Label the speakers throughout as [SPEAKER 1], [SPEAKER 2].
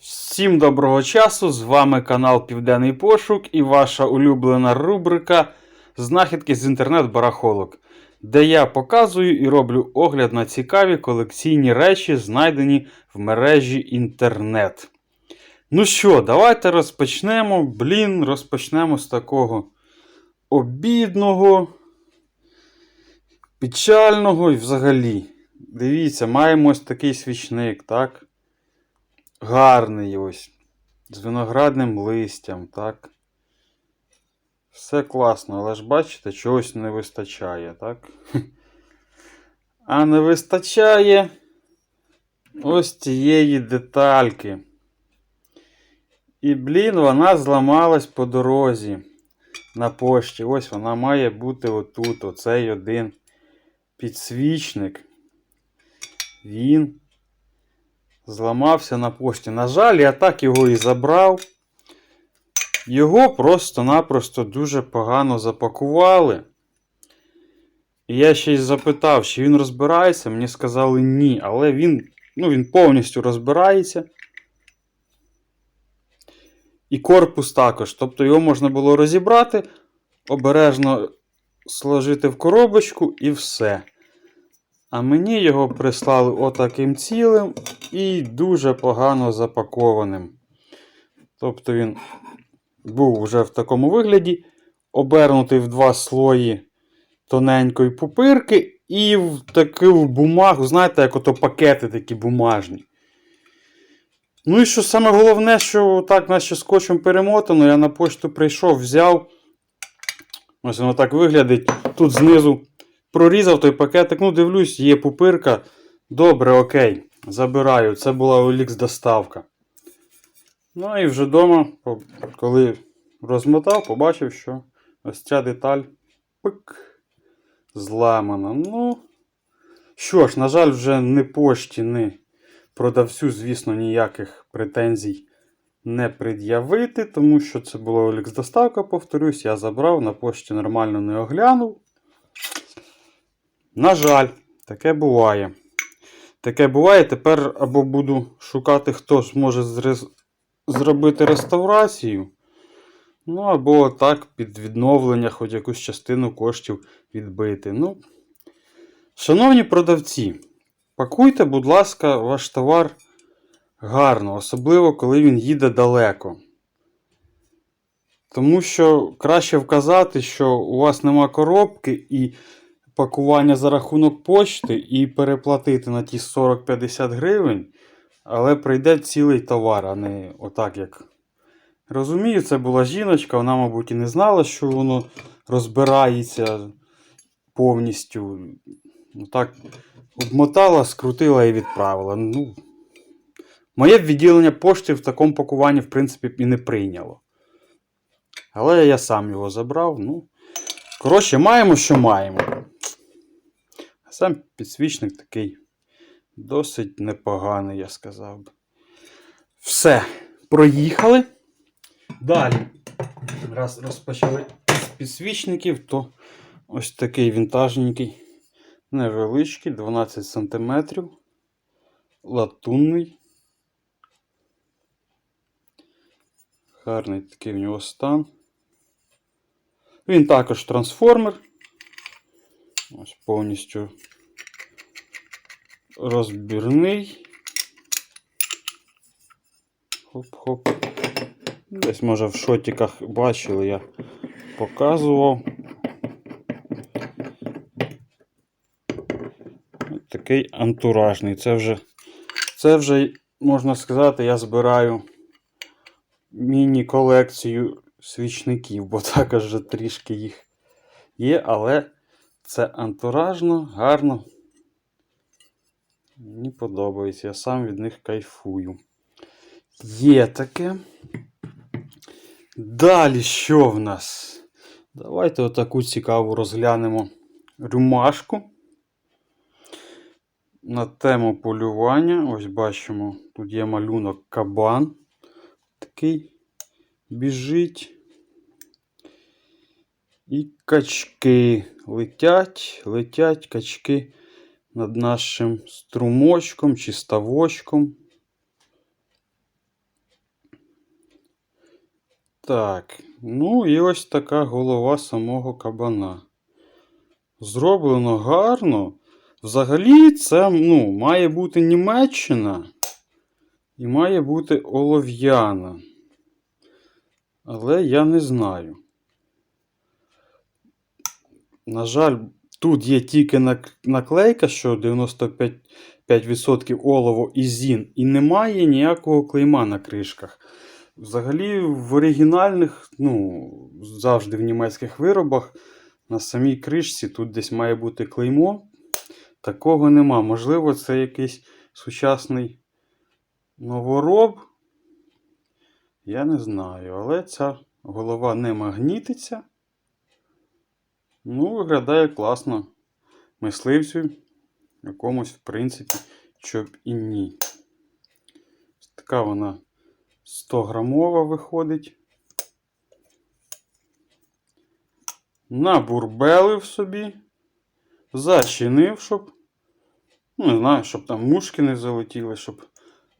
[SPEAKER 1] Всім доброго часу! З вами канал Південний Пошук і ваша улюблена рубрика Знахідки з інтернет-барахолок, де я показую і роблю огляд на цікаві колекційні речі, знайдені в мережі інтернет. Ну що, давайте розпочнемо. Блін, розпочнемо з такого обідного, печального і взагалі. Дивіться, маємо ось такий свічник, так? Гарний ось. З виноградним листям, так? Все класно, але ж бачите, чогось не вистачає, так? А не вистачає ось цієї детальки. І, блін, вона зламалась по дорозі на пошті. Ось вона має бути отут. Оцей один підсвічник. Він зламався на пошті. На жаль, я так його і забрав. Його просто-напросто дуже погано запакували. І я ще й запитав, чи він розбирається. Мені сказали ні, але він, ну, він повністю розбирається. І корпус також. Тобто його можна було розібрати, обережно сложити в коробочку і все. А мені його прислали отаким цілим і дуже погано запакованим. Тобто він був вже в такому вигляді, обернутий в два слої тоненької пупирки, і в таку бумагу, знаєте, як ото пакети такі бумажні. Ну і що саме головне, що так, наче скотчем перемотано, я на почту прийшов, взяв. Ось воно так виглядить. Тут знизу прорізав той пакетик. Ну, дивлюсь, є пупирка. Добре, окей. Забираю. Це була OLX доставка. Ну і вже вдома, коли розмотав, побачив, що ось ця деталь пик, зламана. Ну, що ж, на жаль, вже не пошті, ні продавцю, звісно, ніяких претензій не пред'явити, тому що це була OLX доставка, повторюсь, я забрав, на пошті нормально не оглянув. На жаль, таке буває. Таке буває. Тепер або буду шукати, хто зможе зробити реставрацію. Ну, або так, під відновлення, хоч якусь частину коштів відбити. Ну, Шановні продавці, пакуйте, будь ласка, ваш товар гарно, особливо, коли він їде далеко. Тому що краще вказати, що у вас нема коробки і пакування за рахунок почти, і переплатити на ті 40-50 гривень, але прийде цілий товар, а не отак як. Розумію, це була жіночка, вона, мабуть, і не знала, що воно розбирається повністю. Так, обмотала, скрутила і відправила. Ну, Моє відділення пошти в такому пакуванні, в принципі, і не прийняло. Але я сам його забрав. Ну, коротше, маємо, що маємо. Сам підсвічник такий досить непоганий, я сказав би. Все, проїхали. Далі, раз розпочали з підсвічників, то ось такий вінтажненький, невеличкий, 12 см, латунний. Гарний такий в нього стан. Він також трансформер. Ось повністю розбірний. Хоп-хоп. Десь, може, в шотиках бачили, я показував. Ось такий антуражний. Це вже, це вже, можна сказати, я збираю міні-колекцію свічників, бо також вже трішки їх є, але це антуражно, гарно. Мені подобається, я сам від них кайфую. Є таке. Далі що в нас? Давайте отаку цікаву розглянемо рюмашку. На тему полювання. Ось бачимо, тут є малюнок кабан. Такий біжить. І качки летять, летять качки над нашим струмочком чи ставочком. Так, ну і ось така голова самого кабана. Зроблено гарно. Взагалі, це ну, має бути Німеччина і має бути олов'яна. Але я не знаю. На жаль, тут є тільки наклейка, що 95% 5% олово і зін, і немає ніякого клейма на кришках. Взагалі, в оригінальних, ну, завжди в німецьких виробах, на самій кришці тут десь має бути клеймо. Такого нема. Можливо, це якийсь сучасний новороб. Я не знаю, але ця голова не магнітиться. Ну, виглядає класно. Мисливцю якомусь, в принципі, щоб і ні. Така вона 100 грамова виходить. Набурбелив собі. Зачинив, щоб. Ну, не знаю, щоб там мушки не залетіли, щоб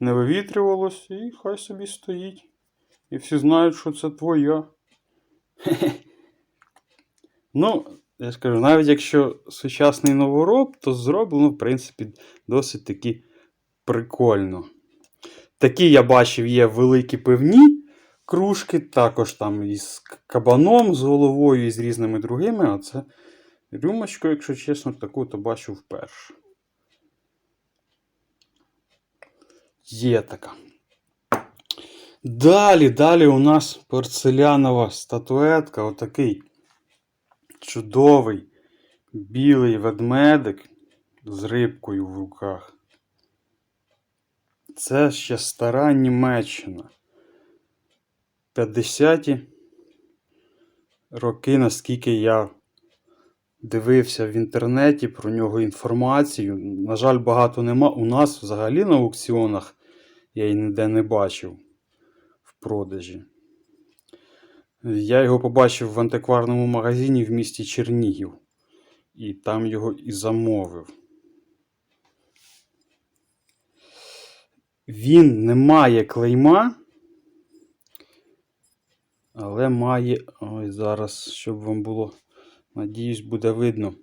[SPEAKER 1] не вивітрювалось, і хай собі стоїть. І всі знають, що це твоя. Ну, я скажу, навіть якщо сучасний новороб, то зроблено, в принципі, досить таки прикольно. Такі я бачив, є великі пивні кружки, також там із кабаном, з головою і з різними другими. А це рюмочку, якщо чесно, таку то бачу вперше. Є така. Далі, далі у нас порцелянова статуетка, отакий чудовий білий ведмедик з рибкою в руках. Це ще стара Німеччина. 50-ті роки, наскільки я дивився в інтернеті про нього інформацію. На жаль, багато нема. У нас взагалі на аукціонах я її ніде не бачив в продажі. Я його побачив в антикварному магазині в місті Чернігів. І там його і замовив. Він не має клейма, але має. Ой, зараз, щоб вам було. Надіюсь, буде видно.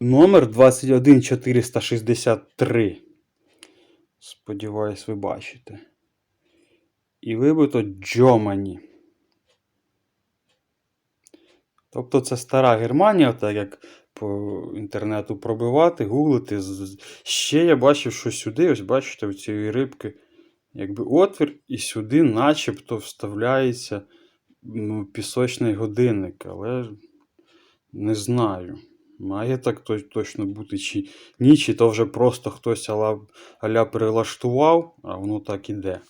[SPEAKER 1] Номер 21463. Сподіваюсь, ви бачите. І вибито Джомані. Тобто це стара Германія, так як по інтернету пробивати, гуглити. Ще я бачив, що сюди, ось бачите, у цієї рибки якби отвір, і сюди начебто вставляється ну, пісочний годинник, але не знаю. Має так точно бути чи ні, чи то вже просто хтось аля, аля перелаштував, а воно так іде.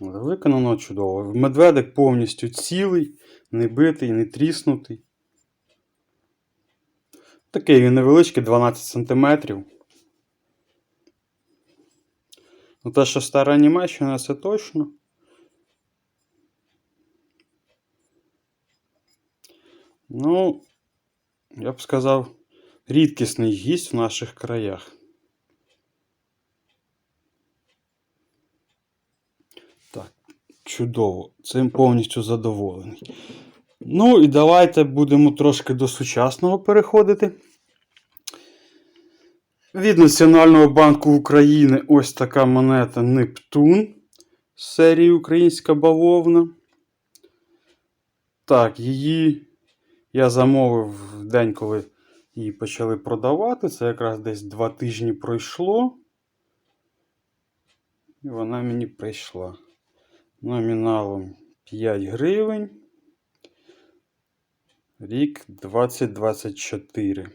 [SPEAKER 1] Виконано чудово. Медведик повністю цілий, не битий, не тріснутий. Такий він невеличкий, 12 см. Ну, те, що стара Німеччина, це точно. Ну, я б сказав, рідкісний гість в наших краях. Так, чудово. Цим повністю задоволений. Ну і давайте будемо трошки до сучасного переходити. Від Національного банку України ось така монета Нептун з серії Українська бавовна. Так, її я замовив в день, коли її почали продавати. Це якраз десь два тижні пройшло. І вона мені прийшла. Номіналом 5 гривень. Рік 2024.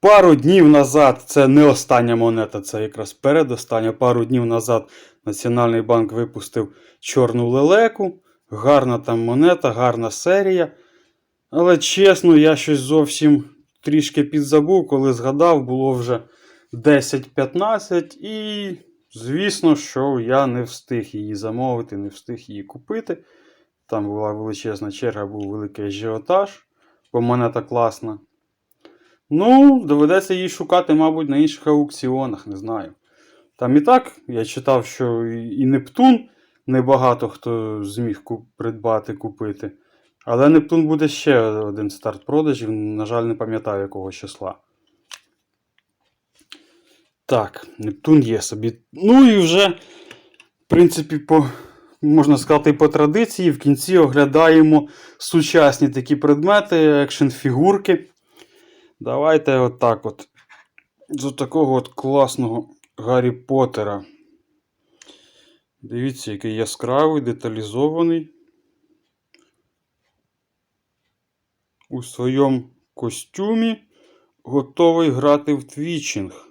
[SPEAKER 1] Пару днів назад, це не остання монета, це якраз передостання. Пару днів назад Національний банк випустив чорну лелеку. Гарна там монета, гарна серія. Але чесно, я щось зовсім трішки підзабув, коли згадав, було вже 10-15. І, звісно, що я не встиг її замовити, не встиг її купити. Там була величезна черга, був великий ажіотаж, бо монета класна. Ну, доведеться її шукати, мабуть, на інших аукціонах, не знаю. Там і так я читав, що і Нептун небагато хто зміг придбати, купити. Але Нептун буде ще один старт продажів, на жаль, не пам'ятаю якого числа. Так, Нептун є собі. Ну і вже, в принципі, по, можна сказати, по традиції, в кінці оглядаємо сучасні такі предмети, екшн фігурки. Давайте отак от. З такого от класного Гаррі Поттера. Дивіться, який яскравий, деталізований. У своєму костюмі готовий грати в твічинг.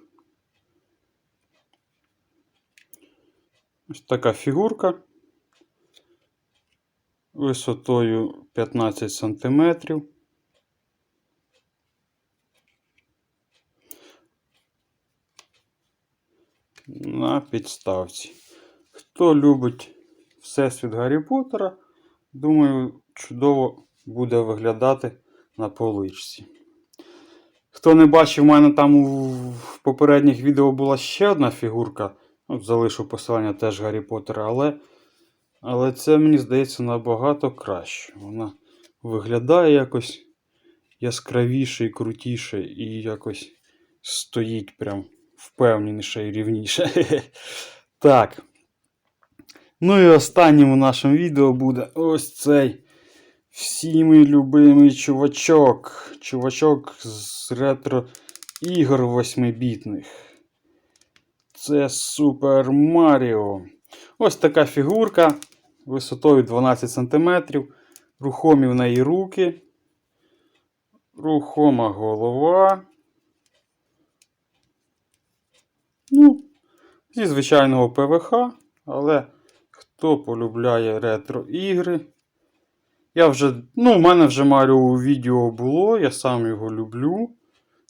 [SPEAKER 1] Ось така фігурка. Висотою 15 сантиметрів. на підставці. Хто любить Всесвіт Гаррі Поттера, думаю, чудово буде виглядати на поличці. Хто не бачив, у мене там в попередніх відео була ще одна фігурка. Залишу посилання теж Гаррі Поттера, але, але це, мені здається, набагато краще. Вона виглядає якось яскравіше і крутіше, і якось стоїть прям впевненіше і рівніше. Так. Ну і останнім у нашому відео буде ось цей всіми любимий чувачок. Чувачок з ретро ігор восьмибітних. Це Супер Маріо. Ось така фігурка висотою 12 см. Рухомі в неї руки. Рухома голова. Ну, зі звичайного ПВХ, але хто полюбляє ретро-ігри. Я вже, ну, у мене вже Маріо у відео було, я сам його люблю.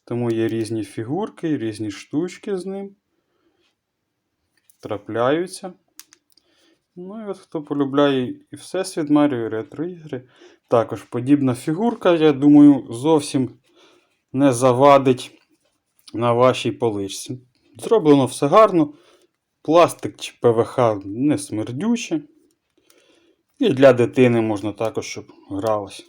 [SPEAKER 1] Тому є різні фігурки, різні штучки з ним. Трапляються. Ну і от хто полюбляє і Всесвіт Маріо, і ретро-ігри. Також подібна фігурка, я думаю, зовсім не завадить на вашій поличці. Зроблено все гарно. Пластик чи ПВХ не смердюче. І для дитини можна також, щоб гралось.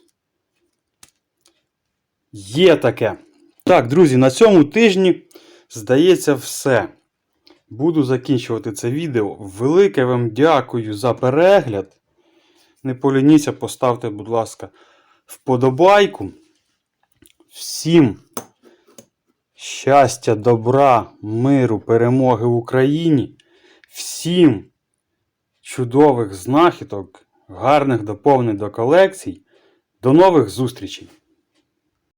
[SPEAKER 1] Є таке. Так, друзі, на цьому тижні, здається, все. Буду закінчувати це відео. Велике вам дякую за перегляд. Не полініться, поставте, будь ласка, вподобайку. Всім щастя, добра, миру, перемоги в Україні. Всім чудових знахідок, гарних доповнень до колекцій. До нових зустрічей!